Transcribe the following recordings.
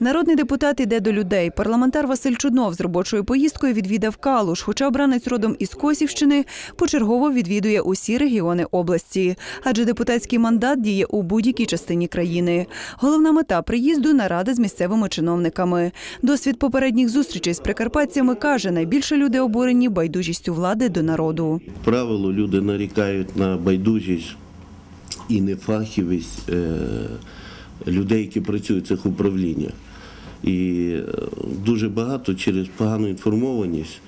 Народний депутат іде до людей. Парламентар Василь Чуднов з робочою поїздкою відвідав Калуш, хоча обранець родом із Косівщини почергово відвідує усі регіони області, адже депутатський мандат діє у будь-якій частині країни. Головна мета приїзду нарада з місцевими чиновниками. Досвід попередніх зустрічей з прикарпатцями каже, найбільше люди обурені байдужістю влади до народу. правило, люди нарікають на байдужість і нефахівість е, людей, які працюють в цих управліннях. І е, дуже багато через погану інформованість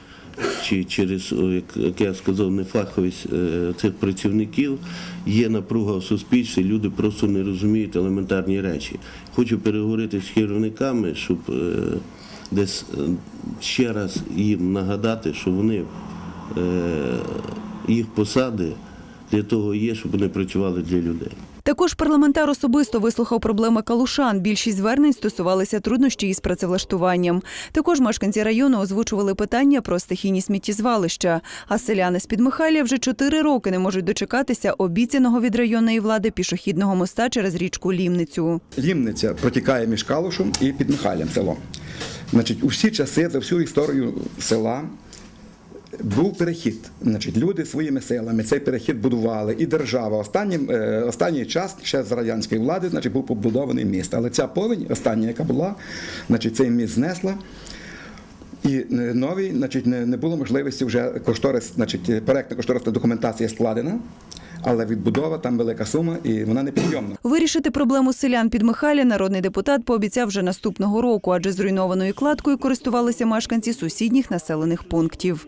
чи через, як, я сказав, нефаховість е, цих працівників є напруга в суспільстві, люди просто не розуміють елементарні речі. Хочу переговорити з керівниками, щоб е, десь ще раз їм нагадати, що вони їх посади для того є, щоб вони працювали для людей. Також парламентар особисто вислухав проблеми калушан. Більшість звернень стосувалися труднощі із працевлаштуванням. Також мешканці району озвучували питання про стихійні сміттєзвалища. А селяни з Підмихайля вже чотири роки не можуть дочекатися обіцяного від районної влади пішохідного моста через річку Лімницю. Лімниця протікає між Калушем і Підмихайлем село. Значить, у всі часи, за всю історію села був перехід. Значить, люди своїми силами цей перехід будували, і держава. Останнім, е, останній час ще з радянської влади значить, був побудований міст. Але ця повінь, остання, яка була, значить, цей міст знесла. І е, новий, значить, не, було можливості вже кошторис, значить, проектна кошторисна документація складена, але відбудова там велика сума і вона непідйомна. Вирішити проблему селян Підмихайля народний депутат пообіцяв вже наступного року, адже зруйнованою кладкою користувалися мешканці сусідніх населених пунктів.